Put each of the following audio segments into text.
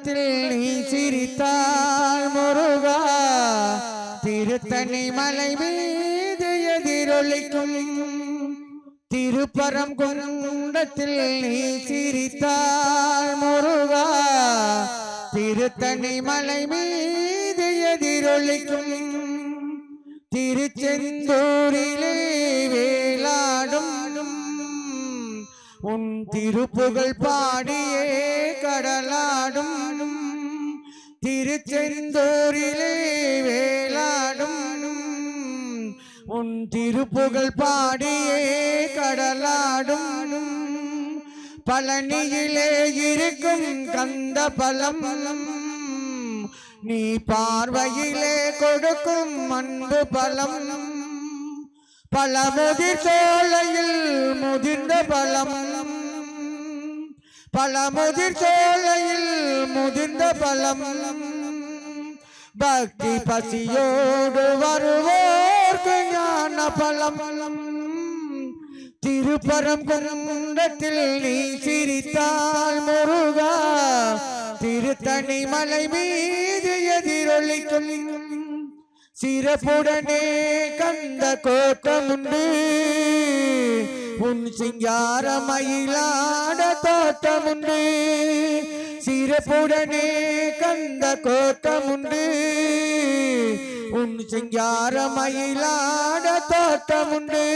நீ சிரித்தாள் முருகா. திருத்தணி மலை மீது எதிரொலிக்கும் திருப்பரம் குண்டத்தில் நீ சிரித்தாள் முருகா. திருத்தணி மலை மீது எதிரொலிக்கும் திருச்செந்தூரிலே வேளாடும் உன் திருப்புகழ் பாடியே கடலா. திருச்செந்தூரிலே வேளாடும். உன் திருப்புகழ் பாடியே கடலாடும். பழனியிலே இருக்கும் கந்த பலம் நீ பார்வையிலே கொடுக்கும் அன்பு பலம் பல முதிர் சோலையில் முதிர்ந்த பலம் பல முதிர் சோலையில் முதிர்ந்த பலம் பக்தி பசியோடு வருவோர்க்கு ஞான பலம். திருப்பரம் குன்றத்தில் நீ சிரித்தால் முருகா. திருத்தணி மலை மீது எதிரொலிக்கும் சிறப்புடனே கந்த கோட்டமுண்டு. உன் சிங்கார மயிலாட தோட்டமுண்டு. சிறப்புடனே கந்த கோட்டமுண்டு. உன் சிங்கார மயிலாட தோட்டமுண்டு.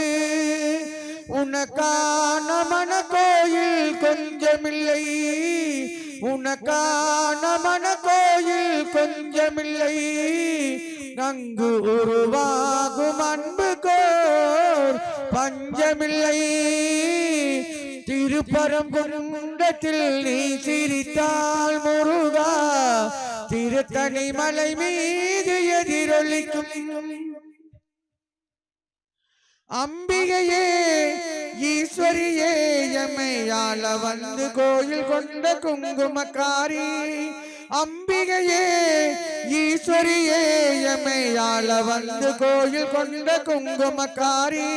உனக்கான மன கோயில் கொஞ்சமில்லை. உனக்கான மன கோயில் கொஞ்சமில்லை. நங்கு உருவாகும் அன்பு கோ பஞ்சமில்லை. திருப்பரங்குன்றத்தில் நீ சிரித்தால் முருகா திருத்தணி மலை மீது எதிரொலிக்கும். அம்பிகையே ஈஸ்வரியே எம்மையாள வந்து கோயில் கொண்ட குங்குமக்காரி. அம்பிகையே ஈஸ்வரியே எம்மையாள வந்து கோயில் கொண்ட குங்குமக்காரி.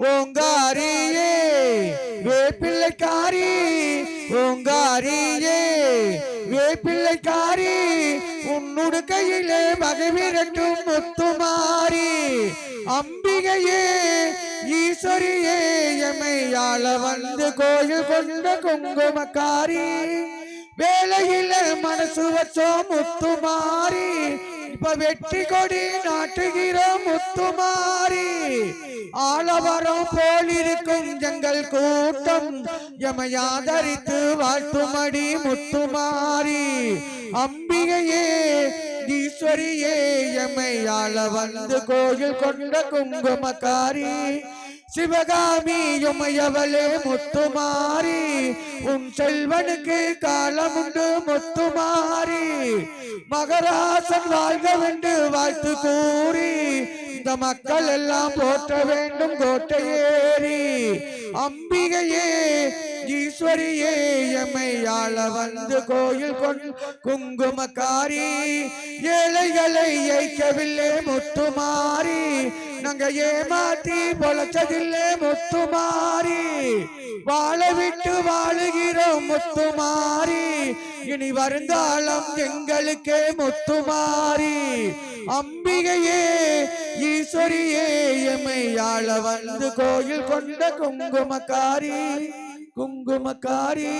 ஓங்காரியே. வேப்பிள்ளைக்காரி ஓங்காரியே. வேப்பிள்ளைக்காரி உன்னுடு கையிலே மகவிரட்டும் முத்துமாரி. அம்பிகையே ஈஸ்வரியே எமையாள வந்து கோயில் கொண்ட குங்குமக்காரி. வேலையில மனசு வச்சோ முத்துமாரி. இப்ப வெற்றி கொடி நாட்டுகிற முத்துமாரி. ஆளவரம் போலிருக்கும் எங்கள் கூட்டம். எமையாதரித்து வாழ்த்துமடி முத்துமாரி. அம்பிகையே ஈஸ்வரியே எம்மையாள வந்து கோயில் கொண்ட குங்குமக்காரி. சிவகாமி உமையவளே முத்துமாரி. உன் செல்வனுக்கு காலமுண்டு முத்துமாரி. மகராசன் வாழ்க வென்று வாழ்த்து கூறி இந்த மக்கள் எல்லாம் போற்ற வேண்டும் கோட்டையேறி. அம்பிகையே ஈஸ்வரியே எம்மையாள வந்து கோயில் கொண் குங்குமக்காரி ஏழைகளை ஏய்க்கவில்லை முத்துமாறி நாங்க ஏமாத்தி பொழைச்சதில்லை முத்துமாறி வாழ விட்டு வாழுகி முத்துமாரி இனி வருங்காலம் எங்களுக்கே முத்துமாரி அம்பிகையே ஈஸ்வரியே எமையாள வந்து கோயில் கொண்ட குங்குமக்காரி குங்குமக்காரி.